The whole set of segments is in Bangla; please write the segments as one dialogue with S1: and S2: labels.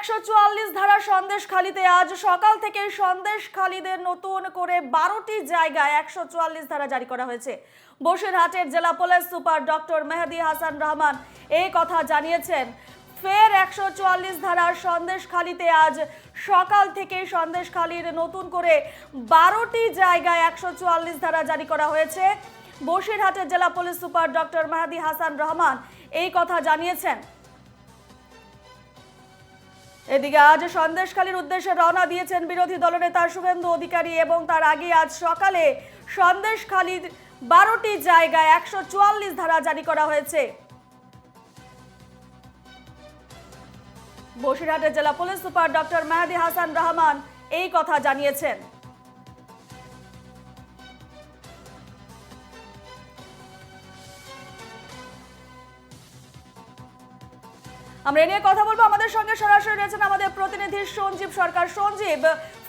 S1: একশো চুয়াল্লিশ ধারা সন্দেশখালীতে আজ সকাল থেকে সন্দেশখালীদের নতুন করে বারোটি জায়গায় একশো চুয়াল্লিশ ধারা জারি করা হয়েছে। বসিরহাটের জেলা police super doctor Mehedi Hasan Rahman এই কথা জানিয়েছেন। ফের একশো চুয়াল্লিশ ধারার সন্দেশখালীতে আজ সকাল থেকে সন্দেশখালীর নতুন করে বারোটি জায়গায় একশো চুয়াল্লিশ ধারা জারি করা হয়েছে। বসিরহাটের জেলা police super doctor Mehedi Hasan Rahman এই কথা জানিয়েছেন। এদিকে আজ সন্দেশখালীর উদ্দেশ্যে রওনা দিয়েছেন বিরোধী দলনেতা শুভেন্দু অধিকারী এবং তার আগে আজ সকালে সন্দেশখালীর বারোটি জায়গায় একশো চুয়াল্লিশ ধারা জারি করা হয়েছে। বসিরহাটের জেলা police super doctor Mehadi Hasan Rahman এই কথা জানিয়েছেন। আমরা এ নিয়ে কথা বলব। আমাদের সঙ্গে সরাসরি রয়েছেন আমাদের প্রতিনিধি সঞ্জীব সরকার। সঞ্জীব,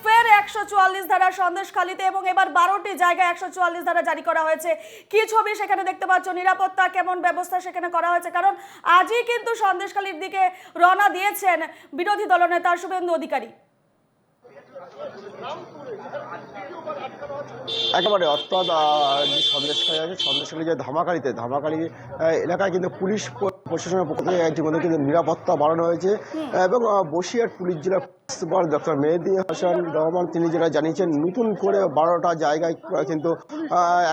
S1: ফের একশো চুয়াল্লিশ ধারা সন্দেশখালীতে এবং এবার বারোটি জায়গায় একশো চুয়াল্লিশ ধারা জারি করা হয়েছে। কি ছবি সেখানে দেখতে পাচ্ছ? নিরাপত্তা, কেমন ব্যবস্থা সেখানে করা হয়েছে? কারণ আজই কিন্তু সন্দেশখালীর দিকে রওনা দিয়েছেন বিরোধী দলনেতা শুভেন্দু অধিকারী।
S2: একেবারে অর্থাৎ যে সন্দেশখালী আছে, সন্দেশখালী যে ধামাকালিতে, ধামাকালি এলাকায় কিন্তু পুলিশ প্রশাসনের পক্ষ থেকে ইতিমধ্যে কিন্তু নিরাপত্তা বাড়ানো হয়েছে। এবং বসিরহাট পুলিশ জেলা সুপার ডক্টর মেহেদি হাসান রহমান তিনি যেটা জানিয়েছেন নতুন করে বারোটা জায়গায় কিন্তু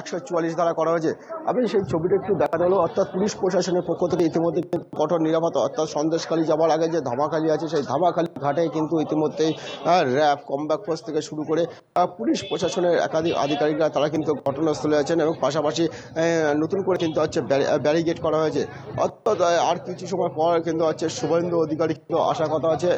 S2: একশো চুয়াল্লিশ ধারা করা হয়েছে। আপনি সেই ছবিটা একটু দেখা গেল অর্থাৎ পুলিশ প্রশাসনের পক্ষ থেকে ইতিমধ্যে কঠোর নিরাপত্তা অর্থাৎ সন্দেশখালী যাওয়ার আগে যে ধামাখালি আছে সেই ধামাখালি ঘাটে কিন্তু ইতিমধ্যেই র্যাব কমব্যাক ফোর্স থেকে শুরু করে পুলিশ প্রশাসনের একাধিক আধিকারিকরা তারা কিন্তু ঘটনাস্থলে আছেন এবং পাশাপাশি নতুন করে কিন্তু হচ্ছে ব্যারিগেড করা হয়েছে। অর্থাৎ আহ, আর কিছু সময় পর কিন্তু হচ্ছে শুভেন্দু অধিকারী কিন্তু আসার কথা আছে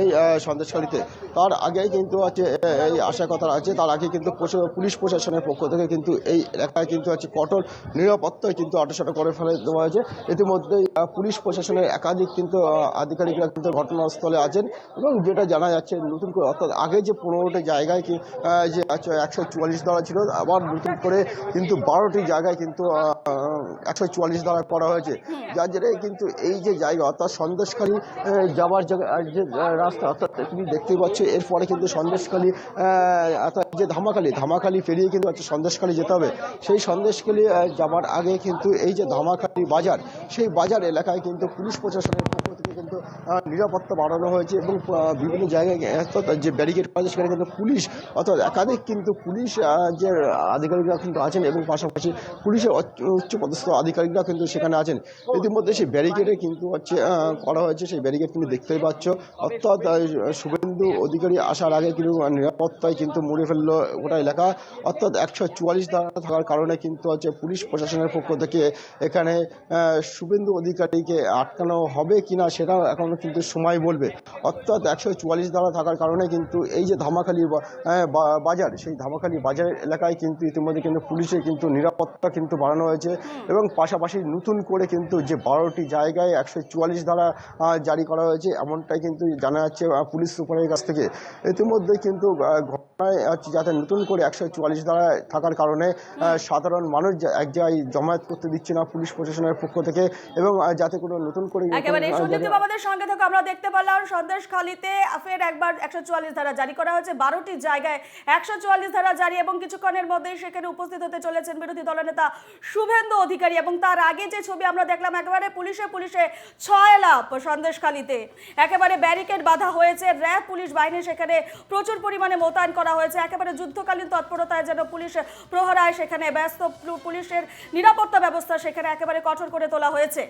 S2: এই সন্দেশকারীতে তার আগেই কিন্তু হচ্ছে এই আসার কথা আছে তার আগে কিন্তু পুলিশ প্রশাসনের পক্ষ থেকে কিন্তু এই এলাকায় কিন্তু হচ্ছে কঠোর নিরাপত্তায় কিন্তু আটোসাটো করে ফেলে দেওয়া হয়েছে। ইতিমধ্যেই পুলিশ প্রশাসনের একাধিক কিন্তু আধিকারিকরা কিন্তু ঘটনাস্থলে আছেন এবং যেটা জানা যাচ্ছে নতুন করে অর্থাৎ আগে যে পনেরোটি জায়গায় কি যে একশো চুয়াল্লিশ দ্বারা ছিল আবার নতুন করে কিন্তু বারোটি জায়গায় কিন্তু একশো চুয়াল্লিশ দ্বারা করা হয়েছে। যার জেরে কিন্তু এই যে জায়গা অর্থাৎ সন্দেশখালী যাওয়ার যে রাস্তা অর্থাৎ তুমি দেখতেই পাচ্ছ এরপরে কিন্তু সন্দেশখালী অর্থাৎ যে ধামাখালি ধামাখালি পেরিয়ে কিন্তু হচ্ছে সন্দেশখালী যেতে হবে। সেই সন্দেশখালী যাওয়ার আগে কিন্তু এই যে ধামাখালি বাজার সেই বাজার এলাকায় কিন্তু পুলিশ প্রশাসনের পক্ষ থেকে কিন্তু নিরাপত্তা বাড়ানো হয়েছে এবং বিভিন্ন জায়গায় অর্থাৎ যে ব্যারিকেড করা সেখানে কিন্তু পুলিশ অর্থাৎ একাধিক কিন্তু পুলিশ যে আধিকারিকরা কিন্তু আছেন এবং পাশাপাশি পুলিশের উচ্চ- উচ্চপদস্থ আধিকারিকরা কিন্তু সেখানে আছেন। ইতিমধ্যে সেই ব্যারিকেডে কিন্তু হচ্ছে করা হয়েছে। সেই ব্যারিকেড তুমি দেখতেই পাচ্ছ। অর্থাৎ শুভেন্দু অধিকারী আসার আগে কিন্তু নিরাপত্তায় কিন্তু মুড়ে ফেলল গোটা এলাকা। অর্থাৎ একশো চুয়াল্লিশ ধারা থাকার কারণে কিন্তু হচ্ছে পুলিশ প্রশাসনের পক্ষ থেকে এখানে শুভেন্দু অধিকারীকে আটকানো হবে কিনা সেটা এখনও কিন্তু সময় বলবে। অর্থাৎ একশো চুয়াল্লিশ ধারা থাকার কারণে কিন্তু এই যে ধামাখালি বাজার, সেই ধামাখালি বাজার এলাকায় কিন্তু ইতিমধ্যে কিন্তু পুলিশের কিন্তু নিরাপত্তা কিন্তু বাড়ানো হয়েছে। এবং পাশাপাশি নতুন করে কিন্তু যে বারোটি জায়গায় একশো চুয়াল্লিশ ধারা জারি করা হয়েছে, এমনটাই কিন্তু জানা যাচ্ছে পুলিশ সুপারের কাছ থেকে। ইতিমধ্যে কিন্তু যাতে নতুন করে একশো চুয়াল্লিশ ধারা থাকার কারণে সাধারণ মানুষ এক জায়গায় জমায়েত করতে দিচ্ছে না পুলিশ প্রশাসনের পক্ষ থেকে এবং যাতে কোনো নতুন করে
S1: একেবারে আমাদের সঙ্গে থেকে আমরা দেখতে পেলাম সন্দেশখালীতে ফের একবার একশো চুয়াল্লিশ ধারা জারি করা হয়েছে। বারোটি জায়গায় একশো চুয়াল্লিশ ধারা জারি এবং কিছুক্ষণের মধ্যেই সেখানে উপস্থিত হতে চলেছেন বিরোধী দলনেতা শুভেন্দু অধিকারী এবং তার আগে যে ছবি আমরা দেখলাম একেবারে পুলিশে পুলিশে ছয় লাভ সন্দেশখালীতে একেবারে ব্যারিকেড বাঁধা হয়েছে। র্যাব পুলিশ বাহিনী সেখানে প্রচুর পরিমাণে মোতায়েন করা হয়েছে। একেবারে যুদ্ধকালীন তৎপরতায় যেন পুলিশ প্রহরায় সেখানে ব্যস্ত। পুলিশের নিরাপত্তা ব্যবস্থা সেখানে একেবারে কঠোর করে তোলা হয়েছে।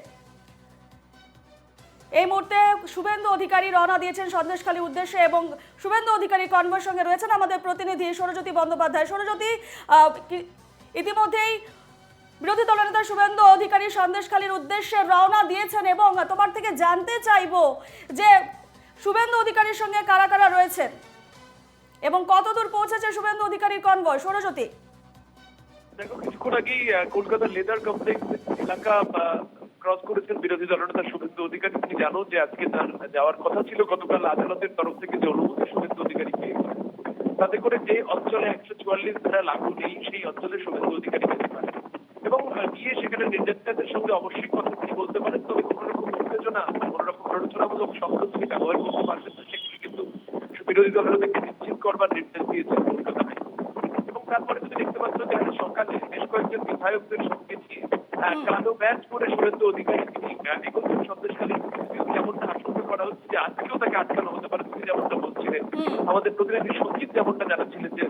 S1: এই মুহূর্তে শুভেন্দু অধিকারী রওনা দিয়েছেন সন্দেশখালী উদ্দেশ্যে এবং শুভেন্দু অধিকারী কনভয়ের সঙ্গে রয়েছেন আমাদের প্রতিনিধি সৌরজ্যোতি বন্দ্যোপাধ্যায়। সৌরজ্যোতি ইতিমধ্যেই বিরোধী দলনেতা শুভেন্দু অধিকারী সন্দেশখালীর উদ্দেশ্যে রওনা দিয়েছেন এবং তোমার থেকে জানতে চাইব যে শুভেন্দু অধিকারীর সঙ্গে কারা কারা রয়েছেন? এবং কতদূর পৌঁছেছে শুভেন্দু অধিকারীর কনভয় সৌরজ্যোতি
S3: দেখো কিছুক্ষণ আহ, কলকাতার লেদার কমপ্লেক্স এলাকা ক্রস করেছেন বিরোধী দলনেতা শুভেন্দু অধিকারী। তুমি জানো যে আজকে তার যাওয়ার কথা ছিল গতকাল আদালতের তরফ থেকে যে অনুমতি শুভেন্দু অধিকারী পেয়েছেন তাতে করে যে অঞ্চলে একশো চুয়াল্লিশ ধারা লাগু নেই সেই অঞ্চলে শুভেন্দু অধিকারী যেতে পারে এবং গিয়ে সেখানে নির্যাতনের সঙ্গে অবশ্যই কথা তিনি বলতে পারেন। তবে কোনো রকম উত্তেজনা কোনো রকম প্ররোচনামূলক শব্দ তিনি ব্যবহার করতে পারবেন বিরোধী দলনেতাকে নিশ্চিত করবার নির্দেশ দিয়েছেন এবং তারপরে তুমি দেখতে পাচ্ছ যে সকালে বেশ কয়েকজন বিধায়কদের সঙ্গে নিয়ে কালো ব্যাচ পরে শুভেন্দু অধিকারী তিনি আহ, এগোচ্ছেন যেমনটা আশঙ্কা করা হচ্ছে যে আজকেও তাকে আটকানো হতে পারে তুমি যেমনটা বলছিলেন। আমাদের প্রতিনিধি সঞ্জিত যেমনটা জানাচ্ছিলেন যে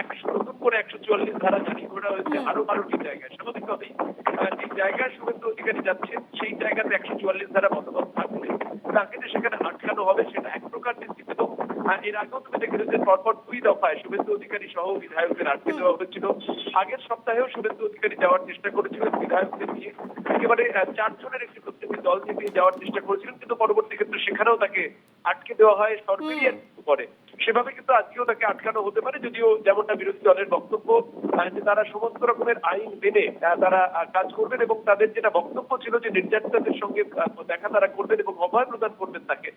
S3: একশো নতুন করে একশো চুয়াল্লিশ ধারা জারি করা হয়েছে আরও বারোটি জায়গায়। স্বাভাবিকভাবেই যে জায়গায় শুভেন্দু অধিকারী যাচ্ছেন সেই জায়গাতে একশো চুয়াল্লিশ ধারা বন্দোবস্ত থাকলে তাকে যে সেখানে আটকানো হবে সেটা এক প্রকার নিশ্চিত এবং এর আগেও তুমি দেখেছ যে পরপর দুই দফায় শুভেন্দু অধিকারী সহ বিধায়কদের আটকে দেওয়া হয়েছিল। আগের সপ্তাহেও শুভেন্দু অধিকারী যাওয়ার চেষ্টা করেছিলেন বিধায়কদের নিয়ে। একেবারে চারজনের একটি প্রত্যেকটি দল থেকে যাওয়ার চেষ্টা করেছিলেন কিন্তু পরবর্তী ক্ষেত্রে সেখানেও তাকে আটকে দেওয়া হয় সরকারিয়ান পরে সেভাবে কিন্তু আজকেও তাকে আটকানো হতে পারে যদিও যেমনটা বিরোধী দলের বক্তব্য যে তারা সমস্ত রকমের আইন মেনে তারা কাজ করবেন এবং তাদের যেটা বক্তব্য ছিল যে নির্যাতিতাদের সঙ্গে দেখা তারা করবেন এবং অভয় প্রদান করবেন তাকে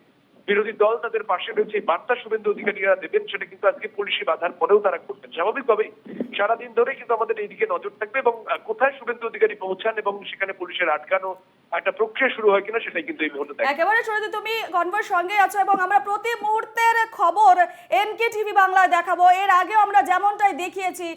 S3: বিরোধী দল তাদের পাশে রয়েছে বার্তা শুভেন্দু অধিকারীরা দেবেন, সেটা কিন্তু আজকে পুলিশি বাধার পরেও তারা করবেন। স্বাভাবিকভাবেই সারাদিন ধরে কিন্তু আমাদের এইদিকে নজর থাকবে এবং কোথায় শুভেন্দু অধিকারী পৌঁছান এবং সেখানে পুলিশের আটকানো একটা প্রক্রিয়া শুরু হয় কিনা সেটাই কিন্তু এই মুহূর্তে
S1: একেবারে শুনে তুমি গণবার সঙ্গে আছো এবং আমরা প্রতি মুহূর্তের খবর এনকে টিভি বাংলায় দেখাবো। এর আগেও আমরা যেমনটাই দেখিয়েছি,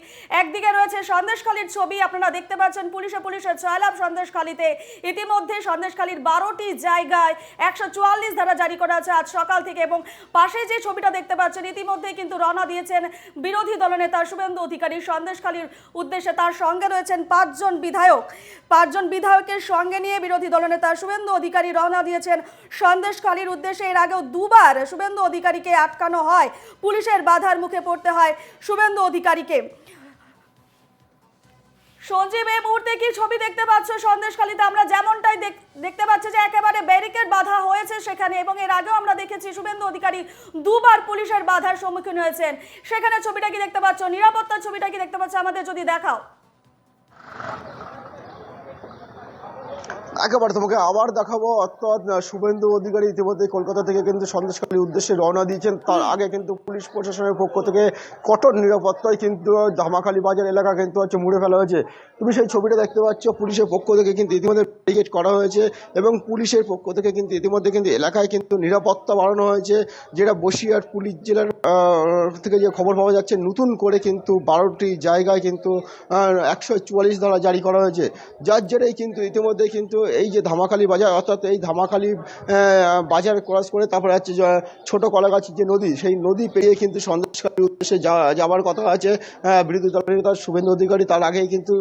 S1: একদিকে রয়েছে সন্দেশখালীর ছবি, আপনারা দেখতে পাচ্ছেন পুলিশে পুলিশের ছয়লাভ সন্দেশখালীতে। ইতিমধ্যে সন্দেশখালীর বারোটি জায়গায় একশো চুয়াল্লিশ ধারা জারি করা আছে আজ সকাল থেকে এবং পাশে যে ছবিটা দেখতে পাচ্ছেন ইতিমধ্যে কিন্তু রওনা দিয়েছেন বিরোধী দলনেতা শুভেন্দু অধিকারী। সন্দেশখালীর উদ্দেশ্যে তার সঙ্গে রয়েছেন পাঁচজন বিধায়ক। পাঁচজন বিধায়কের সঙ্গে নিয়ে বিরোধী দলনেতা শুভেন্দু অধিকারী রওনা দিয়েছেন। সন্দেশখালীর উদ্দেশ্যে এর আগেও দুবার শুভেন্দু অধিকারীকে আটকানো হয়। পুলিশের বাধার মুখে পড়তে হয় শুভেন্দু অধিকারীকে। সঞ্জীব, এই মুহূর্তে কি ছবি দেখতে পাচ্ছ? সন্দেশখালীতে আমরা যেমনটাই দেখ- দেখতে পাচ্ছি যে একেবারে ব্যারিকেড বাধা হয়েছে সেখানে এবং এর আগেও আমরা দেখেছি শুভেন্দু অধিকারী দুবার পুলিশের বাধার সম্মুখীন হয়েছেন। সেখানে ছবিটা কি দেখতে পাচ্ছ? নিরাপত্তার ছবিটা কি দেখতে পাচ্ছ? আমাদের যদি দেখাও।
S2: একেবারে তোমাকে আবার দেখাবো। অর্থাৎ শুভেন্দু অধিকারী ইতিমধ্যে কলকাতা থেকে কিন্তু সন্দেশখালীর উদ্দেশ্যে রওনা দিয়েছেন। তার আগে কিন্তু পুলিশ প্রশাসনের পক্ষ থেকে কঠোর নিরাপত্তায় কিন্তু ধামাখালী বাজার এলাকা কিন্তু হচ্ছে মুড়ে ফেলা হয়েছে। তুমি সেই ছবিটা দেখতে পাচ্ছ পুলিশের পক্ষ থেকে কিন্তু ইতিমধ্যে ব্যারিকেড করা হয়েছে এবং পুলিশের পক্ষ থেকে কিন্তু ইতিমধ্যে কিন্তু এলাকায় কিন্তু নিরাপত্তা বাড়ানো হয়েছে যেটা বসিরহাট পুলিশ জেলার থেকে যে খবর পাওয়া যাচ্ছে নতুন করে কিন্তু বারোটি জায়গায় কিন্তু একশো চুয়াল্লিশ ধারা জারি করা হয়েছে। যার জেরেই কিন্তু ইতিমধ্যে কিন্তু এই যে ধামাখালি বাজার, অর্থাৎ এই ধামাখালি বাজার ক্রস করে তারপরে আছে ছোটো কলাগাছির যে নদী, সেই নদী পেরিয়ে কিন্তু সন্দেশকারীর উদ্দেশ্যে যাওয়ার কথা আছে বিরোধী দলের নেতা শুভেন্দু অধিকারী তার আগেই কিন্তু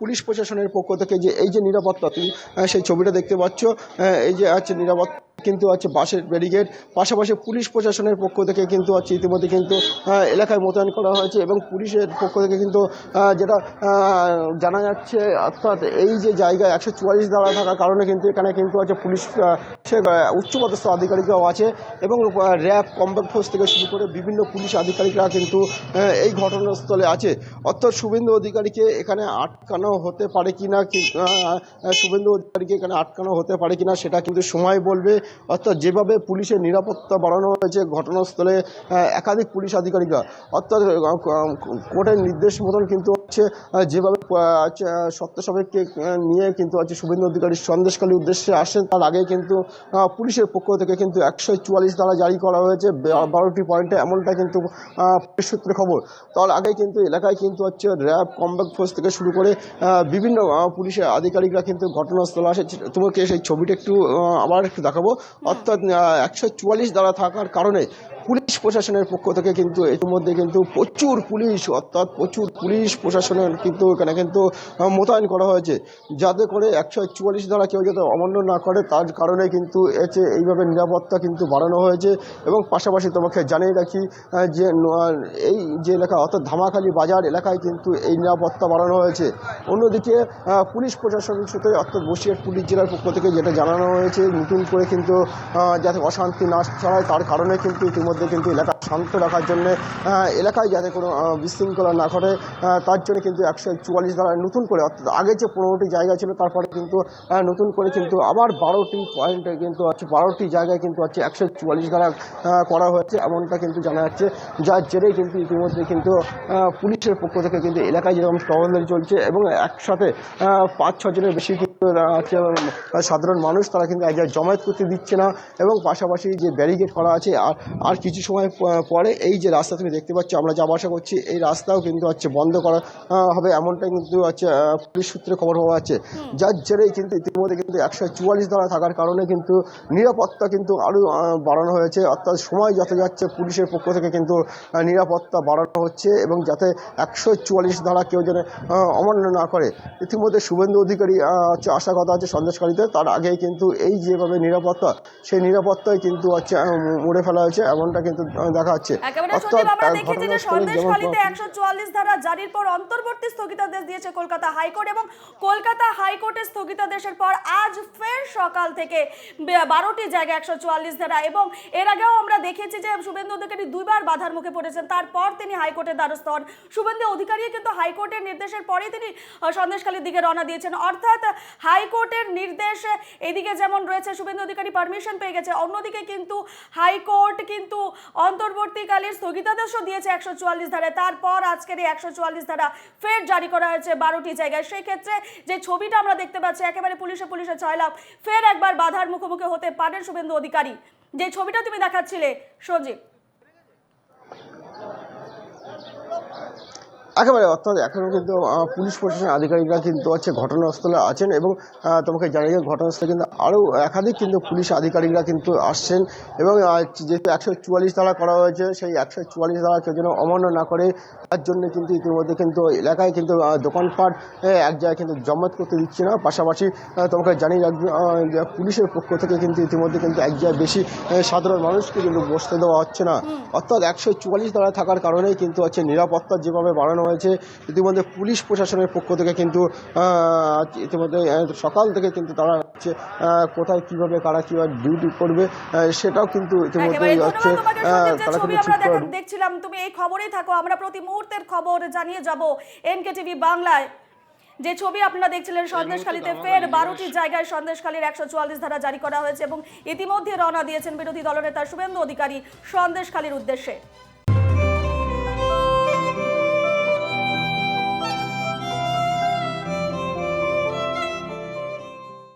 S2: পুলিশ প্রশাসনের পক্ষ থেকে যে, এই যে নিরাপত্তা তুমি সেই ছবিটা দেখতে পাচ্ছ এই যে আছে নিরাপত্তা কিন্তু আছে বাসের ব্যারিকেড। পাশাপাশি পুলিশ প্রশাসনের পক্ষ থেকে কিন্তু আছে ইতিমধ্যে কিন্তু এলাকায় মোতায়েন করা হয়েছে এবং পুলিশের পক্ষ থেকে কিন্তু যেটা জানা যাচ্ছে, অর্থাৎ এই যে জায়গায় একশো চুয়াল্লিশ দ্বারা থাকার কারণে কিন্তু এখানে কিন্তু আছে পুলিশ উচ্চপদস্থ আধিকারিকরাও আছে এবং র্যাব কম্ব্যাক্ট ফোর্স থেকে শুরু করে বিভিন্ন পুলিশ আধিকারিকরা কিন্তু এই ঘটনাস্থলে আছে। অর্থাৎ শুভেন্দু অধিকারীকে এখানে আটকানো হতে পারে কি না শুভেন্দু অধিকারীকে এখানে আটকানো হতে পারে কিনা, সেটা কিন্তু সময় বলবে। অর্থাৎ যেভাবে পুলিশের নিরাপত্তা বাড়ানো হয়েছে ঘটনাস্থলে একাধিক পুলিশ আধিকারিকরা, অর্থাৎ কোর্টের নির্দেশ মতন কিন্তু হচ্ছে যেভাবে সত্য সাপেক্ষে নিয়ে কিন্তু হচ্ছে শুভেন্দু অধিকারী সন্দেশখালী উদ্দেশ্যে আসেন। তার আগে কিন্তু পুলিশের পক্ষ থেকে কিন্তু একশো চুয়াল্লিশ দ্বারা জারি করা হয়েছে। বারোটি পয়েন্টে এমনটা কিন্তু সূত্রে খবর। তার আগে কিন্তু এলাকায় কিন্তু হচ্ছে র্যাব কমব্যাক ফোর্স থেকে শুরু করে বিভিন্ন পুলিশের আধিকারিকরা কিন্তু ঘটনাস্থলে আসে। তোমাকে সেই ছবিটা একটু আবার একটু দেখাবো। অর্থাৎ একশো চুয়াল্লিশ দ্বারা থাকার কারণে পুলিশ প্রশাসনের পক্ষ থেকে কিন্তু ইতিমধ্যে কিন্তু প্রচুর পুলিশ, অর্থাৎ প্রচুর পুলিশ প্রশাসনের কিন্তু এখানে কিন্তু মোতায়েন করা হয়েছে। যাতে করে একশো একচুয়াল্লিশ দ্বারা কেউ যাতে অমান্য না করে, তার কারণে কিন্তু এতে এইভাবে নিরাপত্তা কিন্তু বাড়ানো হয়েছে। এবং পাশাপাশি তোমাকে জানিয়ে রাখি যে এই যে এলাকা, অর্থাৎ ধামাখালী বাজার এলাকায় কিন্তু এই নিরাপত্তা বাড়ানো হয়েছে। অন্যদিকে পুলিশ প্রশাসন সূত্রে অর্থাৎ বসিরহাট পুলিশ জেলার পক্ষ থেকে যেটা জানানো হয়েছে, নতুন করে কিন্তু যাতে অশান্তি না ছড়ায়, তার কারণে কিন্তু ইতিমধ্যে কিন্তু এলাকা শান্ত রাখার জন্য এলাকায় যাতে কোনো বিশৃঙ্খলা না ঘটে তার জন্য কিন্তু একশো চুয়াল্লিশ দ্বারা নতুন করে, অর্থাৎ আগে যে পনেরোটি জায়গা ছিল, তারপরে কিন্তু নতুন করে কিন্তু আবার বারোটি পয়েন্টে কিন্তু হচ্ছে বারোটি জায়গায় কিন্তু হচ্ছে একশো চুয়াল্লিশ দ্বারা করা হয়েছে, এমনটা কিন্তু জানা যাচ্ছে, যার জেরেই কিন্তু ইতিমধ্যে কিন্তু পুলিশের পক্ষ থেকে কিন্তু এলাকায় যেরকম টহলদারি চলছে এবং একসাথে পাঁচ ছজনের বেশি আছে সাধারণ মানুষ তারা কিন্তু এক জায়গায় জমায়েত করতে দিচ্ছে না এবং পাশাপাশি যে ব্যারিকেড করা আছে আর আর কিছু সময় পরে এই যে রাস্তা তুমি দেখতে পাচ্ছ আমরা যা আশা করছি এই রাস্তাও কিন্তু হচ্ছে বন্ধ করা হবে এমনটাই কিন্তু হচ্ছে পুলিশ সূত্রে খবর পাওয়া যাচ্ছে। যার জেরেই কিন্তু ইতিমধ্যে কিন্তু একশো চুয়াল্লিশ ধারা থাকার কারণে কিন্তু নিরাপত্তা কিন্তু আরও বাড়ানো হয়েছে। অর্থাৎ সময় যত যাচ্ছে পুলিশের পক্ষ থেকে কিন্তু নিরাপত্তা বাড়ানো হচ্ছে এবং যাতে একশো চুয়াল্লিশ ধারা কেউ যেন অমান্য না করে। ইতিমধ্যে শুভেন্দু অধিকারী হচ্ছে আশা কথা আছে সন্দেশকারীতে তার আগে কিন্তু এই যেভাবে নিরাপত্তা সেই নিরাপত্তায় কিন্তু হচ্ছে মুড়ে ফেলা হয়েছে এমনটা কিন্তু দেখা যাচ্ছে অর্থাৎ,
S1: সন্দেশখালীতে একশো চুয়াল্লিশ ধারা জারির পর অন্তর্বর্তী স্থগিতাদেশ দিয়েছে কলকাতা হাইকোর্ট এবং কলকাতা হাইকোর্টের স্থগিতাদেশের পর আজ ফের সকাল থেকে বারোটি জায়গায় একশো চুয়াল্লিশ ধারা এবং এর আগেও আমরা দেখেছি যে শুভেন্দু অধিকারী দুইবার বাধার মুখে পড়েছেন তারপর তিনি হাইকোর্টের দ্বারস্থ হন। শুভেন্দু অধিকারী কিন্তু হাইকোর্টের নির্দেশের পরেই তিনি সন্দেশখালীর দিকে রওনা দিয়েছেন। অর্থাৎ হাইকোর্টের নির্দেশ। এদিকে যেমন রয়েছে, শুভেন্দু অধিকারী পারমিশন পেয়ে গেছে। অন্যদিকে কিন্তু হাইকোর্ট কিন্তু অন্তর্বর্তীকালীন স্থগিতাদেশও দিয়েছে একশো চুয়াল্লিশ ধারায়। তারপর আজকের এই একশো চুয়াল্লিশ ধারা ফের জারি করা হয়েছে বারোটি জায়গায়। সেই ক্ষেত্রে যে ছবিটা আমরা দেখতে পাচ্ছি, একেবারে পুলিশে পুলিশে ছয়লাভ ফের একবার বাধার মুখোমুখি হতে পারেন শুভেন্দু অধিকারী। যে ছবিটা তুমি দেখাচ্ছিলে, সঞ্জীব।
S2: একেবারে অর্থাৎ এখনও কিন্তু পুলিশ প্রশাসন আধিকারিকরা কিন্তু হচ্ছে ঘটনাস্থলে আছেন এবং তোমাকে জানিয়ে ঘটনাস্থলে কিন্তু আরও একাধিক কিন্তু পুলিশ আধিকারিকরা কিন্তু আসছেন এবং যেহেতু একশো চুয়াল্লিশ ধারা করা হয়েছে সেই একশো চুয়াল্লিশ ধারা কেউ যেন অমান্য না করে তার জন্য কিন্তু ইতিমধ্যে কিন্তু এলাকায় কিন্তু দোকানপাট এক জায়গায় কিন্তু জমায়েত করতে দিচ্ছে না। পাশাপাশি তোমাকে জানিয়ে রাখব যে পুলিশের পক্ষ থেকে কিন্তু ইতিমধ্যে কিন্তু এক জায়গায় বেশি সাধারণ মানুষকে কিন্তু বসতে দেওয়া হচ্ছে না। অর্থাৎ একশো চুয়াল্লিশ ধারা থাকার কারণেই কিন্তু হচ্ছে নিরাপত্তা যেভাবে বাড়ানো হয়েছে ইতিমধ্যে পুলিশ প্রশাসনের পক্ষ থেকে কিন্তু ইতিমধ্যে সকাল থেকে কিন্তু তারা হচ্ছে কোথায় কীভাবে কারা কীভাবে ডিউটি করবে সেটাও কিন্তু ইতিমধ্যে হচ্ছে তারা কিন্তু ঠিক করে
S1: দেখছিলাম তুমি এই খবরেই থাকো আমরা প্রতি মুহূর্তের খবর জানিয়ে যাব এনকে টিভি বাংলায়। যে ছবি আপনারা দেখছিলেন সন্দেশখালীতে ফের বারোটি জায়গায় সন্দেশখালীর একশো চুয়াল্লিশ ধারা জারি করা হয়েছে এবং ইতিমধ্যে রওনা দিয়েছেন বিরোধী দলনেতা শুভেন্দু অধিকারী সন্দেশখালীর উদ্দেশ্যে।